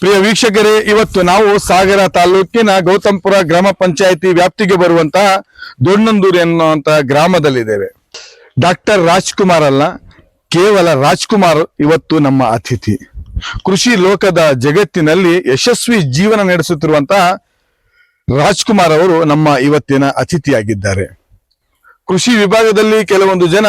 ಪ್ರಿಯ ವೀಕ್ಷಕರೇ, ಇವತ್ತು ನಾವು ಸಾಗರ ತಾಲೂಕಿನ ಗೌತಮ್ಪುರ ಗ್ರಾಮ ಪಂಚಾಯಿತಿ ವ್ಯಾಪ್ತಿಗೆ ಬರುವಂತಹ ದೊಣ್ಣಂದೂರು ಎನ್ನುವಂತಹ ಗ್ರಾಮದಲ್ಲಿದ್ದೇವೆ. ಡಾಕ್ಟರ್ ರಾಜ್ಕುಮಾರ್ ಅಲ್ಲ, ಕೇವಲ ರಾಜ್ಕುಮಾರ್ ಇವತ್ತು ನಮ್ಮ ಅತಿಥಿ. ಕೃಷಿ ಲೋಕದ ಜಗತ್ತಿನಲ್ಲಿ ಯಶಸ್ವಿ ಜೀವನ ನಡೆಸುತ್ತಿರುವಂತಹ ರಾಜ್ಕುಮಾರ್ ಅವರು ನಮ್ಮ ಇವತ್ತಿನ ಅತಿಥಿಯಾಗಿದ್ದಾರೆ. ಕೃಷಿ ವಿಭಾಗದಲ್ಲಿ ಕೆಲವೊಂದು ಜನ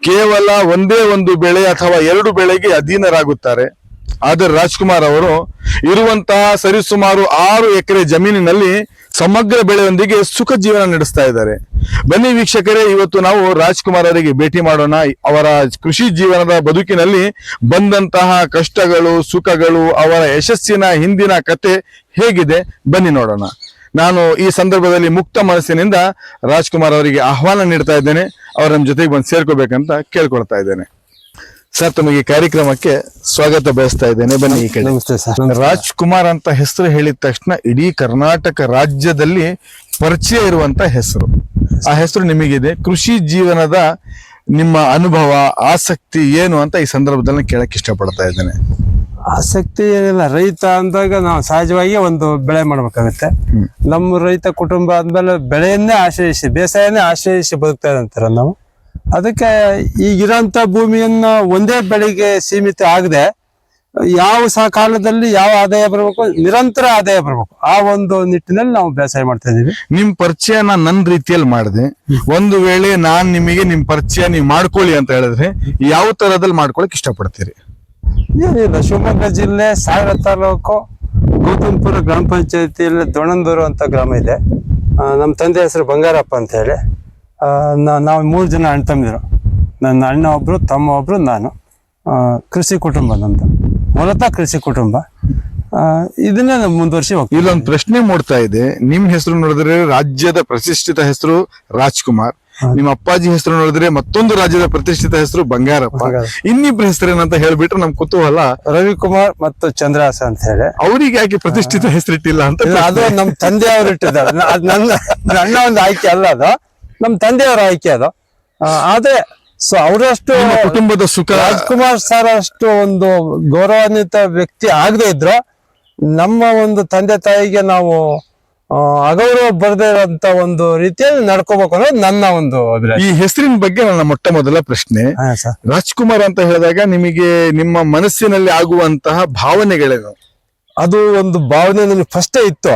ಕೇವಲ ಒಂದೇ ಒಂದು ಬೆಳೆ ಅಥವಾ ಎರಡು ಬೆಳೆಗೆ ಅಧೀನರಾಗುತ್ತಾರೆ. ಆದರೆ ರಾಜ್ಕುಮಾರ್ ಅವರು ಇರುವಂತಹ ಸರಿಸುಮಾರು ಆರು ಎಕರೆ ಜಮೀನಿನಲ್ಲಿ ಸಮಗ್ರ ಬೆಳೆಯೊಂದಿಗೆ ಸುಖ ಜೀವನ ನಡೆಸ್ತಾ ಇದ್ದಾರೆ. ಬನ್ನಿ ವೀಕ್ಷಕರೇ, ಇವತ್ತು ನಾವು ರಾಜ್ಕುಮಾರ್ ಅವರಿಗೆ ಭೇಟಿ ಮಾಡೋಣ. ಅವರ ಕೃಷಿ ಜೀವನದ ಬದುಕಿನಲ್ಲಿ ಬಂದಂತಹ ಕಷ್ಟಗಳು, ಸುಖಗಳು, ಅವರ ಯಶಸ್ಸಿನ ಹಿಂದಿನ ಕತೆ ಹೇಗಿದೆ? ಬನ್ನಿ ನೋಡೋಣ. ನಾನು ಈ ಸಂದರ್ಭದಲ್ಲಿ ಮುಕ್ತ ಮನಸ್ಸಿನಿಂದ ರಾಜ್ಕುಮಾರ್ ಅವರಿಗೆ ಆಹ್ವಾನ ನೀಡ್ತಾ ಇದ್ದೇನೆ. ಅವರ ನಮ್ಮ ಜೊತೆಗೆ ಬಂದು ಸೇರ್ಕೋಬೇಕಂತ ಕೇಳ್ಕೊಳ್ತಾ ಇದ್ದೇನೆ. ಸರ್ ತಮಗೆ ಕಾರ್ಯಕ್ರಮಕ್ಕೆ ಸ್ವಾಗತ ಬಯಸ್ತಾ ಇದ್ದೇನೆ. ಬನ್ನಿ ಈ ಕಡೆ. ನಮಸ್ತೆ ಸರ್ ರಾಜ್ಕುಮಾರ್ ಅಂತ ಹೆಸರು ಹೇಳಿದ ತಕ್ಷಣ ಇಡೀ ಕರ್ನಾಟಕ ರಾಜ್ಯದಲ್ಲಿ ಪರಿಚಯ ಇರುವಂತ ಹೆಸರು. ಆ ಹೆಸರು ನಿಮಗಿದೆ. ಕೃಷಿ ಜೀವನದ ನಿಮ್ಮ ಅನುಭವ ಆಸಕ್ತಿ ಏನು ಅಂತ ಈ ಸಂದರ್ಭದಲ್ಲಿ ಕೇಳಕ್ಕೆ ಇಷ್ಟಪಡ್ತಾ ಇದ್ದೇನೆ. ಆಸಕ್ತಿ ಏನಿಲ್ಲ. ರೈತ ಅಂದಾಗ ನಾವು ಸಹಜವಾಗಿ ಒಂದು ಬೆಳೆ ಮಾಡ್ಬೇಕಾಗುತ್ತೆ. ನಮ್ಮ ರೈತ ಕುಟುಂಬ ಅಂದ್ಮೇಲೆ ಬೆಳೆಯನ್ನೇ ಆಶ್ರಯಿಸಿ ಬೇಸಾಯನೇ ಆಶ್ರಯಿಸಿ ಬದುಕ್ತಾ ಇದಂತಾರ ನಾವು. ಅದಕ್ಕೆ ಈಗಿರೋಂಥ ಭೂಮಿಯನ್ನು ಒಂದೇ ಬೆಳೆಗೆ ಸೀಮಿತ ಆಗದೆ ಯಾವ ಸಹ ಕಾಲದಲ್ಲಿ ಯಾವ ಆದಾಯ ಬರಬೇಕು ನಿರಂತರ ಆದಾಯ ಬರಬೇಕು ಆ ಒಂದು ನಿಟ್ಟಿನಲ್ಲಿ ನಾವು ಬೇಸಾಯ ಮಾಡ್ತಾ ಇದೀವಿ ನಿಮ್ ಪರಿಚಯ ನನ್ನ ರೀತಿಯಲ್ಲಿ ಮಾಡಿದೆ. ಒಂದು ವೇಳೆ ನಾನ್ ನಿಮಗೆ ನಿಮ್ ಪರಿಚಯ ನೀವು ಮಾಡ್ಕೊಳ್ಳಿ ಅಂತ ಹೇಳಿದ್ರೆ ಯಾವ ತರದಲ್ಲಿ ಮಾಡ್ಕೊಳಕ್ ಇಷ್ಟಪಡ್ತೀರಿ? ಏನಿಲ್ಲ ಶಿವಮೊಗ್ಗ ಜಿಲ್ಲೆ ಸಾಗರ ತಾಲೂಕು ಗೌತಮ್ಪುರ ಗ್ರಾಮ ಪಂಚಾಯತಿಯಲ್ಲಿ ದೊಣಂದೂರು ಅಂತ ಗ್ರಾಮ ಇದೆ. ನಮ್ಮ ತಂದೆ ಹೆಸರು ಬಂಗಾರಪ್ಪ ಅಂತ ಹೇಳಿ. ನಾವು ಮೂರು ಜನ ಅಣ್ಣ ತಮ್ಮಿದ್ರು ನನ್ನ ಅಣ್ಣ ಒಬ್ರು ತಮ್ಮ ಒಬ್ರು ನಾನು. ಆ, ಕೃಷಿ ಕುಟುಂಬ ನಮ್ದು ಮೂಲತಃ ಕೃಷಿ ಕುಟುಂಬ. ಇದನ್ನೇ ನಮ್ಗೆ ಮುಂದುವರಿಸಿ ಹೋಗ್ತೀವಿ ಇಲ್ಲೊಂದು ಪ್ರಶ್ನೆ ಮೂಡ್ತಾ ಇದೆ. ನಿಮ್ ಹೆಸರು ನೋಡಿದ್ರೆ ರಾಜ್ಯದ ಪ್ರತಿಷ್ಠಿತ ಹೆಸರು ರಾಜ್ಕುಮಾರ್. ನಿಮ್ಮ ಅಪ್ಪಾಜಿ ಹೆಸರು ನೋಡಿದ್ರೆ ಮತ್ತೊಂದು ರಾಜ್ಯದ ಪ್ರತಿಷ್ಠಿತ ಹೆಸರು ಬಂಗಾರಪ್ಪ. ಇನ್ನಿಬ್ರ ಹೆಸರೇನಂತ ಹೇಳ್ಬಿಟ್ರೆ ನಮ್ ಕುತೂಹಲ. ರವಿಕುಮಾರ್ ಮತ್ತು ಚಂದ್ರಾಸ ಅಂತ ಹೇಳಿ. ಅವ್ರಿಗೆ ಯಾಕೆ ಪ್ರತಿಷ್ಠಿತ ಹೆಸರಿಟ್ಟಿಲ್ಲ ಅಂತ ಅದು ಅದು ನಮ್ಮ ತಂದೆಯವರು ಇಟ್ಟಿದ್ದಾರೆ. ನನ್ನ ಒಂದು ಆಯ್ಕೆ ಅಲ್ಲ ಅದು. ನಮ್ಮ ತಂದೆಯವರ ಆಯ್ಕೆ ಅದು. ಆದ್ರೆ ಸೊ ಅವರಷ್ಟು ಕುಟುಂಬದ ಸುಖ ರಾಜ್ಕುಮಾರ್ ಸರ್ ಅಷ್ಟು ಒಂದು ಗೌರವಾನ್ವಿತ ವ್ಯಕ್ತಿ ಆಗದೆ ಇದ್ರು ನಮ್ಮ ಒಂದು ತಂದೆ ತಾಯಿಗೆ ನಾವು ಅಗೌರವ ಬರದೇ ಇರೋಂತ ಒಂದು ರೀತಿಯಲ್ಲಿ ನಡ್ಕೋಬೇಕು ಅನ್ನೋದು ನನ್ನ ಒಂದು ಈ ಹೆಸರಿನ ಬಗ್ಗೆ ನನ್ನ ಮೊಟ್ಟ ಮೊದಲ ಪ್ರಶ್ನೆ. ರಾಜ್ಕುಮಾರ್ ಅಂತ ಹೇಳಿದಾಗ ನಿಮಗೆ ನಿಮ್ಮ ಮನಸ್ಸಿನಲ್ಲಿ ಆಗುವಂತಹ ಭಾವನೆಗಳೇನು? ಅದು ಒಂದು ಭಾವನೆ ನನಗೆ ಫಸ್ಟೇ ಇತ್ತು.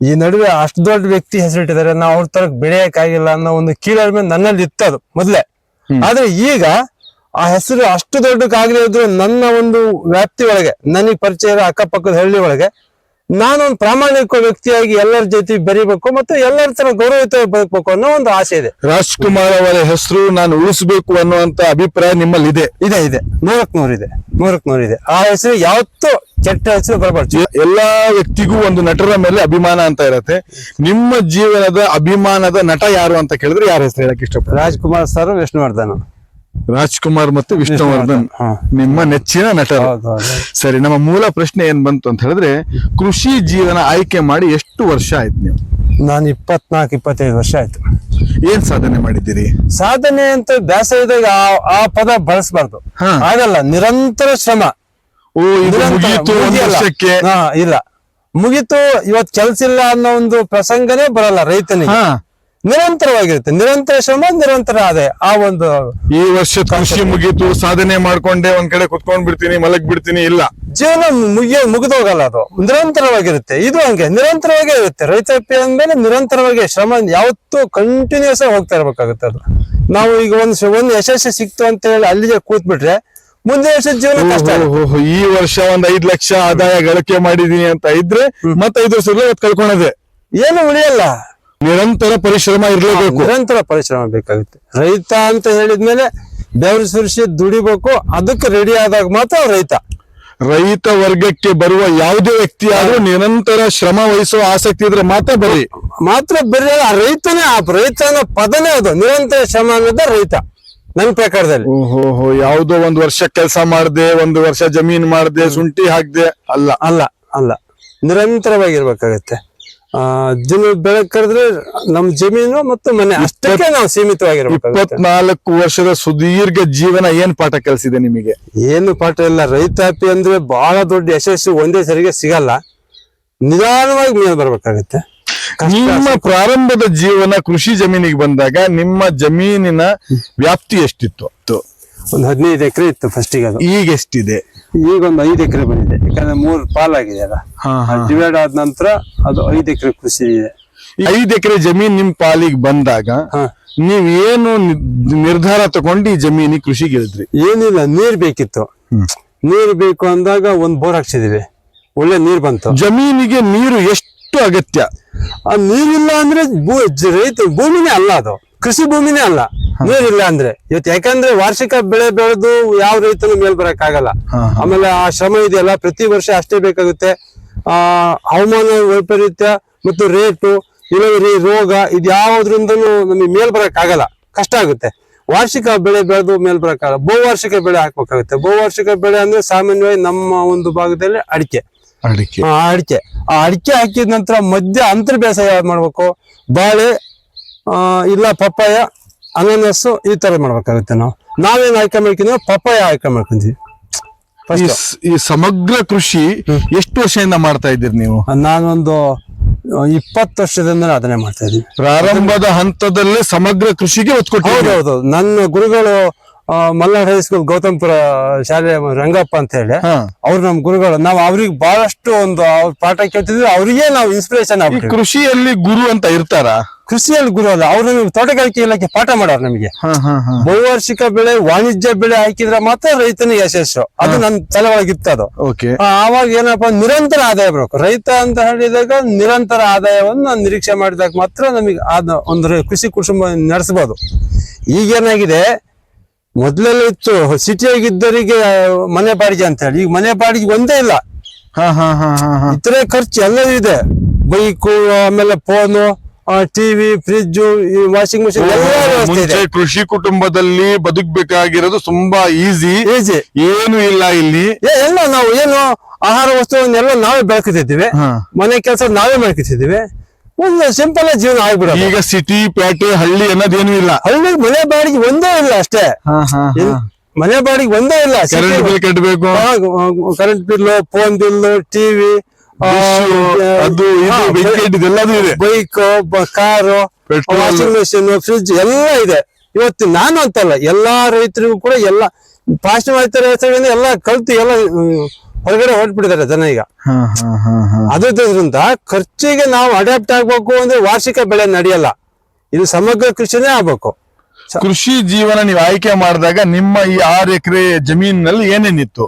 ಈ ನಡುವೆ ಅಷ್ಟು ದೊಡ್ಡ ವ್ಯಕ್ತಿ ಹೆಸರಿಟ್ಟಿದ್ದಾರೆ. ನಾವು ಅವ್ರ ತರಕ್ ಬೆಳೆಯಕ್ಕಾಗಿಲ್ಲ ಅನ್ನೋ ಒಂದು ಕೀಳರಿಮೆ ನನ್ನಲ್ಲಿ ಇತ್ತದು ಮೊದ್ಲೆ. ಮೊದ್ಲೇ ಆದ್ರೆ ಈಗ ಆ ಹೆಸರು ಅಷ್ಟು ದೊಡ್ಡಕ್ಕಾಗದೇ ಇದ್ರು ನನ್ನ ಒಂದು ವ್ಯಾಪ್ತಿ ಒಳಗೆ ನನಗೆ ಪರಿಚಯ ಇರೋ ಅಕ್ಕಪಕ್ಕದ ಹಳ್ಳಿ ಒಳಗೆ ನಾನೊಂದು ಪ್ರಾಮಾಣಿಕ ವ್ಯಕ್ತಿಯಾಗಿ ಎಲ್ಲರ ಜೊತೆ ಬೆರಿಬೇಕು ಮತ್ತು ಎಲ್ಲರ ತರ ಗೌರವಯುತವಾಗಿ ಬದುಕಬೇಕು ಅನ್ನೋ ಒಂದು ಆಸೆ ಇದೆ. ರಾಜ್ಕುಮಾರ್ ಅವರ ಹೆಸರು ನಾನು ಉಳಿಸಬೇಕು ಅನ್ನುವಂತ ಅಭಿಪ್ರಾಯ ನಿಮ್ಮಲ್ಲಿ ಇದೆ ಇದೆ. ಇದೆ ನೂರಕ್ ನೂರು ಇದೆ. ನೂರಕ್ ನೂರು ಇದೆ. ಆ ಹೆಸರು ಯಾವತ್ತೂ ಕೆಟ್ಟ ಹೆಸರು ಬರಬಾರ್ದು. ಎಲ್ಲಾ ವ್ಯಕ್ತಿಗೂ ಒಂದು ನಟರ ಮೇಲೆ ಅಭಿಮಾನ ಅಂತ ಇರತ್ತೆ. ನಿಮ್ಮ ಜೀವನದ ಅಭಿಮಾನದ ನಟ ಯಾರು ಅಂತ ಕೇಳಿದ್ರೆ ಯಾರ ಹೆಸರು ಹೇಳಕ್ ಇಷ್ಟಪಡ್ತಾರೆ? ರಾಜ್ಕುಮಾರ್ ಸರ್ ವಿಷ್ಣುವರ್ಧನ್. ರಾಜ್ಕುಮಾರ್ ಮತ್ತು ವಿಷ್ಣುವರ್ಧನ್. ನಿಮ್ಮ ನೆಚ್ಚಿನ ನಟರು ಸರಿ ನಮ್ಮ ಮೂಲ ಪ್ರಶ್ನೆ ಏನ್ ಬಂತು ಅಂತ ಹೇಳಿದ್ರೆ ಕೃಷಿ ಜೀವನ ಆಯ್ಕೆ ಮಾಡಿ ಎಷ್ಟು ವರ್ಷ ಆಯ್ತು ನೀವು? ನಾನು ಇಪ್ಪತ್ನಾಲ್ಕು ಇಪ್ಪತ್ತೈದು ವರ್ಷ ಆಯ್ತು. ಏನ್ ಸಾಧನೆ ಮಾಡಿದ್ದೀರಿ? ಸಾಧನೆ ಅಂತ ಬೇಸಾಯದಾಗ ಆ- ಆ ಪದ ಬಳಸಬಾರ್ದು. ಹಾ. ಆಗಲ್ಲ ನಿರಂತರ ಶ್ರಮ. ಓ ಇದು ನಿರಂತರ, ಮುಗೀತು ಒಂದು ಮುಗಿಯಲ್ಲ. ವರ್ಷಕ್ಕೆ. ಹಾ, ಇಲ್ಲ. ಮುಗಿತು ಇವತ್ ಕೆಲ್ಸ ಇಲ್ಲ ಅನ್ನೋ ಒಂದು ಪ್ರಸಂಗನೇ ಬರಲ್ಲ ರೈತನಿಗೆ. ಹಾ. ನಿರಂತರವಾಗಿರುತ್ತೆ. ನಿರಂತರ ಶ್ರಮ ನಿರಂತರ ಆದಾಯ. ಆ ಒಂದು ಈ ವರ್ಷ ಕೃಷಿ ಮುಗೀತು ಸಾಧನೆ ಮಾಡ್ಕೊಂಡೆ ಒಂದ್ ಕಡೆ ಕುತ್ಕೊಂಡ್ ಬಿಡ್ತೀನಿ ಮಲಗ್ ಬಿಡ್ತೀನಿ ಇಲ್ಲ. ಜೀವನ ಮುಗಿಯ ಮುಗಿದೋಗಲ್ಲ ಅದು. ನಿರಂತರವಾಗಿರುತ್ತೆ. ಇದು ಹಂಗೆ ನಿರಂತರವಾಗೇ ಇರುತ್ತೆ. ರೈತಾಪಿ ಅಂದ್ಮೇಲೆ ನಿರಂತರವಾಗಿ ಶ್ರಮ ಯಾವತ್ತೂ ಕಂಟಿನ್ಯೂಸ್ ಆಗಿ ಹೋಗ್ತಾ ಇರ್ಬೇಕಾಗುತ್ತೆ ಅದು. ನಾವು ಈಗ ಒಂದ್ ಒಂದ್ ಯಶಸ್ಸು ಸಿಕ್ತು ಅಂತ ಹೇಳಿ ಅಲ್ಲಿಗೆ ಕೂತ್ ಬಿಟ್ರೆ ಮುಂದೆ ವರ್ಷ ಜೀವನ ಕಷ್ಟ. ಈ ವರ್ಷ ಒಂದ್ ಐದ್ ಲಕ್ಷ ಆದಾಯ ಗಳಿಕೆ ಮಾಡಿದೀನಿ ಅಂತ ಇದ್ರೆ ಮತ್ತೆ ಐದು ವರ್ಷ ಕಳ್ಕೊಳದೆ. ಏನು ಉಳಿಯಲ್ಲ. ನಿರಂತರ ಪರಿಶ್ರಮ ಇರಲೇಬೇಕು. ನಿರಂತರ ಪರಿಶ್ರಮ ಬೇಕಾಗುತ್ತೆ. ರೈತ ಅಂತ ಹೇಳಿದ್ಮೇಲೆ ಬೆವರು ಸುರಿಸಿ ದುಡಿಬೇಕು ಅದಕ್ಕೆ ರೆಡಿ ಆದಾಗ ಮಾತ್ರ ರೈತ. ರೈತ ವರ್ಗಕ್ಕೆ ಬರುವ ಯಾವುದೇ ವ್ಯಕ್ತಿ ಆದ್ರೂ ನಿರಂತರ ಶ್ರಮ ವಹಿಸುವ ಆಸಕ್ತಿ ಇದ್ರೆ ಮಾತ್ರ ಬರೀ ಮಾತ್ರ ಬರೀ ಆ ರೈತನೇ ಆ ರೈತನ ಪದನೇ ಅದು. ನಿರಂತರ ಶ್ರಮ ಅನ್ನೋದೇ ರೈತ ನನ್ ಪ್ರಕಾರದಲ್ಲಿ. ಓಹೋ ಯಾವುದೋ ಒಂದ್ ವರ್ಷ ಕೆಲಸ ಮಾಡ್ದೆ ಒಂದು ವರ್ಷ ಜಮೀನ್ ಮಾಡ್ದೆ ಶುಂಠಿ ಹಾಕ್ದೆ ಅಲ್ಲ. ಅಲ್ಲ ಅಲ್ಲ. ನಿರಂತರವಾಗಿರ್ಬೇಕಾಗತ್ತೆ. ಆ ಜನ ಬೆಳಕ್ ಕರೆದ್ರೆ ನಮ್ ಜಮೀನು ಮತ್ತು ಮನೆ ಅಷ್ಟಕ್ಕೆ ನಾವು ಸೀಮಿತವಾಗಿರೋ ಇಪ್ಪತ್ನಾಲ್ಕು ವರ್ಷದ ಸುದೀರ್ಘ ಜೀವನ ಏನ್ ಪಾಠ ಕಲಿಸಿದೆ ನಿಮಗೆ? ಏನು ಪಾಠ ಇಲ್ಲ. ರೈತಾಪಿ ಅಂದ್ರೆ ಬಹಳ ದೊಡ್ಡ ಯಶಸ್ಸು ಒಂದೇ ಸರಿಗೆ ಸಿಗಲ್ಲ. ನಿಧಾನವಾಗಿ ಮೇಲೆ ಬರ್ಬೇಕಾಗತ್ತೆ. ನಿಮ್ಮ ಪ್ರಾರಂಭದ ಜೀವನ ಕೃಷಿ ಜಮೀನಿಗೆ ಬಂದಾಗ ನಿಮ್ಮ ಜಮೀನಿನ ವ್ಯಾಪ್ತಿ ಎಷ್ಟಿತ್ತು? ಒಂದು ಹದಿನೈದು ಎಕರೆ ಇತ್ತು ಫಸ್ಟಿಗೆ ಅದು. ಈಗ ಎಷ್ಟಿದೆ? ಈಗ ಒಂದು ಐದು ಎಕರೆ ಬಂದಿದೆ. ಯಾಕಂದ್ರೆ ಮೂರು ಪಾಲಾಗಿದೆ ಅಲ್ಲ. ಡಿವೈಡ್ ಆದ ನಂತರ ಅದು ಐದು ಎಕರೆ ಕೃಷಿ ಇದೆ. ಐದು ಎಕರೆ ಜಮೀನ್ ನಿಮ್ ಪಾಲಿಗೆ ಬಂದಾಗ ಹಾ. ನೀವ್ ಏನು ನಿರ್ಧಾರ ತಗೊಂಡು ಈ ಜಮೀನಿ ಕೃಷಿಗೆ ಇಳಿದ್ರಿ ಏನಿಲ್ಲ ನೀರ್ ಬೇಕಿತ್ತು. ನೀರ್ ಬೇಕು ಅಂದಾಗ ಒಂದ್ ಬೋರ್ ಹಾಕ್ಸಿದಿವಿ. ಒಳ್ಳೆ ನೀರ್ ಬಂತು. ಜಮೀನಿಗೆ ನೀರು ಎಷ್ಟು ಅಗತ್ಯ? ಆ ನೀರಿಲ್ಲ ಅಂದ್ರೆ ರೈತ ಭೂಮಿನೇ ಅಲ್ಲ ಅದು. ಕೃಷಿ ಭೂಮಿನೇ ಅಲ್ಲ. ನೀರಿಲ್ಲ ಅಂದ್ರೆ. ಇವತ್ತು ಯಾಕಂದ್ರೆ ವಾರ್ಷಿಕ ಬೆಳೆ ಬೆಳೆದು ಯಾವ ರೈತನು ಮೇಲ್ ಬರಕ್ ಆಗಲ್ಲ ಆಮೇಲೆ ಆ ಶ್ರಮ ಇದೆಯಲ್ಲ ಪ್ರತಿ ವರ್ಷ ಅಷ್ಟೇ ಬೇಕಾಗುತ್ತೆ. ಆ ಹವಾಮಾನ ವೈಪರೀತ್ಯ ಮತ್ತು ರೇಟು ಇಳುವರಿ ರೋಗ ಇದು ಯಾವ್ದ್ರಿಂದನೂ ನಮಗೆ ಮೇಲ್ ಬರಕ್ ಆಗಲ್ಲ ಕಷ್ಟ ಆಗುತ್ತೆ. ವಾರ್ಷಿಕ ಬೆಳೆ ಬೆಳೆದು ಮೇಲ್ ಬರಕ್ಕಾಗಲ್ಲ. ಬಹುವಾರ್ಷಿಕ ಬೆಳೆ ಹಾಕ್ಬೇಕಾಗುತ್ತೆ. ಬಹುವಾರ್ಷಿಕ ಬೆಳೆ ಅಂದ್ರೆ ಸಾಮಾನ್ಯವಾಗಿ ನಮ್ಮ ಒಂದು ಭಾಗದಲ್ಲಿ ಅಡಿಕೆ. ಅಡಿಕೆ. ಆ ಅಡಿಕೆ. ಆ ಅಡಿಕೆ ಹಾಕಿದ ನಂತರ ಮಧ್ಯ ಅಂತರ್ ಬೇಸಾಯ ಮಾಡ್ಬೇಕು. ಬಾಳೆ ಇಲ್ಲ ಪಪ್ಪಾಯ ಅನಾನಸ್ಸು ಈ ತರ ಮಾಡ್ಬೇಕಾಗುತ್ತೆ ನಾವು. ನಾವೇನು ಆಯ್ಕೆ ಮಾಡ್ಕೊಂಡ್ವಿ? ಪಪ್ಪಾಯ ಆಯ್ಕೆ ಮಾಡ್ಕೊಂತೀವಿ ಈ ಸ್- ಈ ಸಮಗ್ರ ಕೃಷಿ ಎಷ್ಟು ವರ್ಷದಿಂದ ಮಾಡ್ತಾ ಇದ್ದೀರಿ ನೀವು? ನಾನೊಂದು ಇಪ್ಪತ್ತು ವರ್ಷದಿಂದ ಅದನ್ನೇ ಮಾಡ್ತಾ ಇದ್ದೀನಿ. ಪ್ರಾರಂಭದ ಹಂತದಲ್ಲೇ ಸಮಗ್ರ ಕೃಷಿಗೆ ಒತ್ತು ಕೊಟ್ಟಿದ್ದೀರಿ. ಹೌದೌದು. ನನ್ನ ಗುರುಗಳು ಮಲ್ನಾಡ್ ಹೈಸ್ಕೂಲ್ ಗೌತಮ್ಪುರ ಶಾಲೆ ರಂಗಪ್ಪ ಅಂತ ಹೇಳಿ ಅವ್ರು ನಮ್ ಗುರುಗಳು. ನಾವು ಅವ್ರಿಗೆ ಬಹಳಷ್ಟು ಒಂದು ಅವ್ರ ಪಾಠ ಕೇಳ್ತಿದ್ರೆ ಅವ್ರಿಗೆ ನಾವು ಇನ್ಸ್ಪಿರೇಷನ್ ಆಗ್ತೀವಿ ಕೃಷಿಯಲ್ಲಿ ಗುರು ಅಂತ ಇರ್ತಾರ? ಕೃಷಿಯಲ್ಲಿ ಗುರು ಅಲ್ಲ ಅವ್ರು ನಮಗೆ ತೋಟಗಾರಿಕೆ ಇಲಾಖೆ ಪಾಠ ಮಾಡೋರು ನಮಗೆ. ಬಹುವಾರ್ಷಿಕ ಬೆಳೆ ವಾಣಿಜ್ಯ ಬೆಳೆ ಹಾಕಿದ್ರೆ ಮಾತ್ರ ರೈತನಿಗೆ ಯಶಸ್ಸು. ಅದು ನನ್ನ ತಲೆ ಒಳಗಿತ್ತು ಅದು. ಆವಾಗ ಏನಪ್ಪಾ ನಿರಂತರ ಆದಾಯ ಬರಬೇಕು. ರೈತ ಅಂತ ಹೇಳಿದಾಗ ನಿರಂತರ ಆದಾಯವನ್ನು ನಾನ್ ನಿರೀಕ್ಷೆ ಮಾಡಿದಾಗ ಮಾತ್ರ ನಮಗೆ ಆದ ಒಂದು ಕೃಷಿ ಕುಟುಂಬ ನಡೆಸಬಹುದು ಈಗೇನಾಗಿದೆ ಮೊದ್ಲೆಲ್ಲ ಇತ್ತು. ಸಿಟಿಯಾಗಿದ್ದವರಿಗೆ ಮನೆ ಬಾಡಿಗೆ ಅಂತ ಹೇಳಿ ಈಗ ಮನೆ ಬಾಡಿಗೆ ಒಂದೇ ಇಲ್ಲ. ಇತರೆ ಖರ್ಚು ಎಲ್ಲದೂ ಇದೆ. ಬೈಕು ಆಮೇಲೆ phone TV fridge washing machine ಕೃಷಿ ಕುಟುಂಬದಲ್ಲಿ ಬದುಕಬೇಕಾಗಿರೋದು ತುಂಬಾ ಈಸಿ ಈಸಿ ಏನು ಇಲ್ಲ ಇಲ್ಲಿ. ಎಲ್ಲ ನಾವು ಏನು ಆಹಾರ ವಸ್ತುಗಳನ್ನೆಲ್ಲ ನಾವೇ ಬೆಳಕಿದ್ದೀವಿ ಮನೆ ಕೆಲಸ ನಾವೇ ಮಾಡ್ಕೊತಿದ್ದೀವಿ. ಒಂದು ಸಿಂಪಲ್ ಜೀವನ ಆಗ್ಬಿಡೋದು. ಈಗ ಸಿಟಿ ಪ್ಯಾಟೆ ಹಳ್ಳಿ ಅನ್ನೋದೇನು ಇಲ್ಲ. ಹಳ್ಳಿ ಮನೆ ಬಾಡಿಗೆ ಒಂದೇ ಇಲ್ಲ ಅಷ್ಟೇ. ಮನೆ ಬಾಡಿಗೆ ಒಂದೇ ಇಲ್ಲ. ಕರೆಂಟ್ ಬಿಲ್ ಕಟ್ಟಬೇಕು current bill phone bill TV ಅದು ಇದೆಲ್ಲದೂ ಇದೆ. Bike car. Washing machine fridge ಎಲ್ಲ ಇದೆ. ಇವತ್ತು ನಾನು ಅಂತಲ್ಲ ಎಲ್ಲಾ ರೈತರಿಗೂ ಕೂಡ ಎಲ್ಲ ಪಾಶ್ಚಿಮಾತ್ಯ ಹೆಸರಿನಿಂದ ಎಲ್ಲ ಕಲ್ತು ಎಲ್ಲ ಹೊರಗಡೆ ಹೊರಟ್ಬಿಟ್ಟಿದ್ದಾರೆ ಜನ ಈಗ. ಅದರಿಂದ ಖರ್ಚಿಗೆ ನಾವು ಅಡಾಪ್ಟ್ ಆಗ್ಬೇಕು ಅಂದ್ರೆ ವಾರ್ಷಿಕ ಬೆಳೆ ನಡೆಯಲ್ಲ. ಇದು ಸಮಗ್ರ ಕೃಷಿನೇ ಆಗ್ಬೇಕು. ಕೃಷಿ ಜೀವನ ನೀವು ಆಯ್ಕೆ ಮಾಡಿದಾಗ ನಿಮ್ಮ ಈ ಆರು ಎಕರೆ ಜಮೀನಿನಲ್ಲಿ ಏನೇನಿತ್ತು?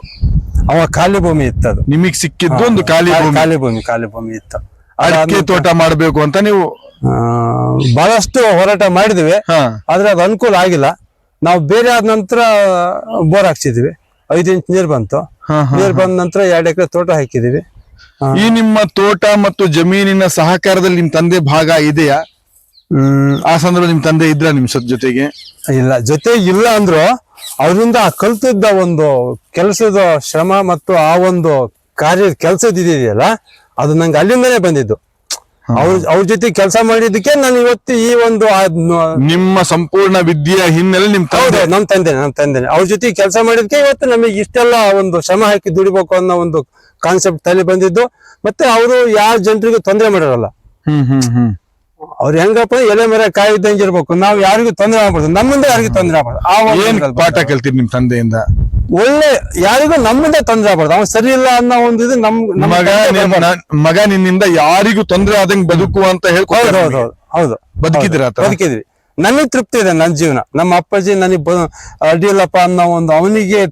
ಅವ ಖಾಲಿ ಭೂಮಿ ಇತ್ತು ಅದು ನಿಮಗ್ ಸಿಕ್ಕಿದ್ದು ಒಂದು ಖಾಲಿ ಭೂಮಿ ಖಾಲಿ ಭೂಮಿ. ಖಾಲಿ ಭೂಮಿ ಇತ್ತು. ಅಡಿಕೆ ತೋಟ ಮಾಡ್ಬೇಕು ಅಂತ ನೀವು ಬಹಳಷ್ಟು ಹೋರಾಟ ಮಾಡಿದ್ವಿ. ಆದ್ರೆ ಅದು ಅನುಕೂಲ ಆಗಿಲ್ಲ. ನಾವು ಬೇರೆ ಆದ ನಂತರ ಬೋರ್ ಹಾಕ್ಸಿದ್ವಿ. ಐದು ಇಂಚ್ ನೀರ್ ಬಂತು. ನೀರ್ ಬಂದ ನಂತರ ಎರಡ್ ಎಕರೆ ತೋಟ ಹಾಕಿದೀವಿ. ಈ ನಿಮ್ಮ ತೋಟ ಮತ್ತು ಜಮೀನಿನ ಸಹಕಾರದಲ್ಲಿ ನಿಮ್ ತಂದೆ ಭಾಗ ಇದೆಯಾ? ಹ್ಮ್ ಆ ಸಂದರ್ಭ ನಿಮ್ ತಂದೆ ಇದ್ರ ನಿಮ್ ಸತ್ ಜೊತೆಗೆ? ಇಲ್ಲ ಜೊತೆ ಇಲ್ಲ ಅಂದ್ರು ಅವರಿಂದ ಕಲ್ತಿದ್ದ ಒಂದು ಕೆಲಸದ ಶ್ರಮ ಮತ್ತು ಆ ಒಂದು ಕಾರ್ಯ ಕೆಲಸದ ಇದೆಯಲ್ಲ ಅದು ನಂಗೆ ಅಲ್ಲಿಂದನೇ ಬಂದಿದ್ದು. ಅವ್ರ ಅವ್ರ ಜೊತೆ ಕೆಲಸ ಮಾಡಿದಕ್ಕೆ ನಾನು ಇವತ್ತು ಈ ಒಂದು ನಿಮ್ಮ ಸಂಪೂರ್ಣ ವಿದ್ಯೆಯ ಹಿನ್ನೆಲೆ ನಿಮ್ ಹೌದು ನಮ್ ತಂದೆ ನಮ್ ತಂದೆ. ಅವ್ರ ಜೊತೆ ಕೆಲಸ ಮಾಡಿದ್ಕೆ ಇವತ್ತು ನಮಗೆ ಇಷ್ಟೆಲ್ಲ ಒಂದು ಶ್ರಮ ಹಾಕಿ ದುಡಿಬೇಕು ಅನ್ನೋ ಒಂದು ಕಾನ್ಸೆಪ್ಟ್ ತಲೆ ಬಂದಿದ್ದು. ಮತ್ತೆ ಅವರು ಯಾರ ಜನರಿಗೂ ತೊಂದರೆ ಮಾಡಿರಲ್ಲ. ಹ್ಮ್ ಹ್ಮ್ ಹ್ಮ್. ಅವ್ರು ಹೆಂಗಪ್ಪ ಎಲೆ ಮರ ಕಾಯಿ ಇದ್ದಂಗೆ ಇರ್ಬೇಕು. ನಾವು ಯಾರಿಗೂ ತೊಂದರೆ ಆಗ್ಬಾರ್ದು. ನಮ್ಮಿಂದ ಯಾರಿಗೂ ತೊಂದರೆ ಆಗ್ಬಾರ್ದು. ಆ ಒಂದು ಏನ್ ಇದ್ರಲ್ಲಿ ಪಾಠ ಕಲ್ತೀರಿ ನಿಮ್ ತಂದೆಯಿಂದ? ಒಳ್ಳೆ ಯಾರಿಗೂ ನಮ್ಮಿಂದ ತೊಂದರೆ ಆಗ್ಬಾರ್ದು. ಅವ್ನು ಸರಿ ಇಲ್ಲ ಅನ್ನೋ ಒಂದು ಇದು ನಮ್ ಮಗ ತಂದೆ ನಿಮ್- ಬರ್ಬಾರ್ದು. ನ- ಮಗ ನಿನ್ನಿಂದ ಯಾರಿಗೂ ತೊಂದರೆ ಆದಂಗ್ ಬದುಕು ಅಂತ ಹೌದು ಹೌದು ಹೌದು ಹೌದು. ಬದುಕಿದ್ದೀರ ಆತರ? ಬದುಕಿದ್ವಿ ನನಗೆ ತೃಪ್ತಿ ಇದೆ ನನ್ನ ಜೀವನ. ನಮ್ಮ ಅಪ್ಪಾಜಿ ನನಗೆ ಬ- ಅಡ್ಡಿಲ್ಲಪ್ಪ ಅನ್ನೋ ಒಂದು ಅವನಿಗೆ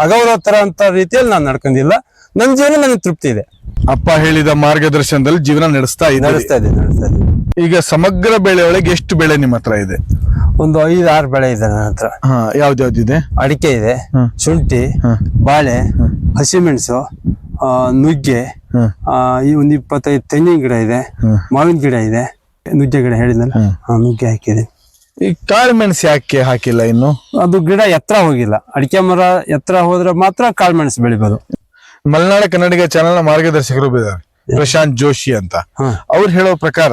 ಅಗೌರವ ತರ ಅಂತ ರೀತಿಯಲ್ಲಿ ನಾನು ನಡ್ಕೊಂಡಿಲ್ಲ. ನನ್ನ ಜೀವನ ನನಗೆ ತೃಪ್ತಿ ಇದೆ. ಅಪ್ಪ ಹೇಳಿದ ಮಾರ್ಗದರ್ಶನದಲ್ಲಿ ಜೀವನ ನಡೆಸ್ತಾ ಇದೆ ನಡೆಸ್ತಾ ಇದ್ದೀನಿ ನಡೆಸ್ತಾ ಇದ್ದೀನಿ ಈಗ ಸಮಗ್ರ ಬೆಳೆ ಒಳಗೆ ಎಷ್ಟು ಬೆಳೆ ನಿಮ್ಮ ಹತ್ರ ಇದೆ? ಒಂದು ಐದು ಆರು ಬೆಳೆ ಇದೆ ನನ್ನ ಹತ್ರ. ಹಾ ಇದೆ? ಅಡಿಕೆ ಇದೆ ಹ್ಮ್. ಶುಂಠಿ ಹ್ಮ್. ಬಾಳೆ ಹಸಿಮೆಣಸು ಆ, ನುಗ್ಗೆ ಹ್ಮ್. ಆ, ಈ ಒಂದು ಇಪ್ಪತ್ತೈದು ತೆಂಗಿನ ಗಿಡ ಇದೆ ಹ್ಮ್. ಮಾವಿನ ಗಿಡ ಇದೆ. ನುಗ್ಗೆ ಗಿಡ ಹೇಳಿದ್ನಲ್ಲ? ಹ್ಮ್. ಆ, ನುಗ್ಗೆ ಹಾಕಿದೆ. ಈ ಕಾಳುಮೆಣಸು ಯಾಕೆ ಹಾಕಿಲ್ಲ ಇನ್ನು? ಅದು ಗಿಡ ಎತ್ತರ ಹೋಗಿಲ್ಲ. ಅಡಿಕೆ ಮರ ಎತ್ತರ ಹೋದ್ರೆ ಮಾತ್ರ ಕಾಳುಮೆಣಸು ಬೆಳಿಬೋದು. ಮಲೆನಾಡ ಕನ್ನಡಿಗ ಚಾನೆಲ್ನ ಮಾರ್ಗದರ್ಶಕರು ಇದ್ದಾರೆ ಪ್ರಶಾಂತ್ ಜೋಶಿ ಅಂತ. ಅವ್ರು ಹೇಳೋ ಪ್ರಕಾರ.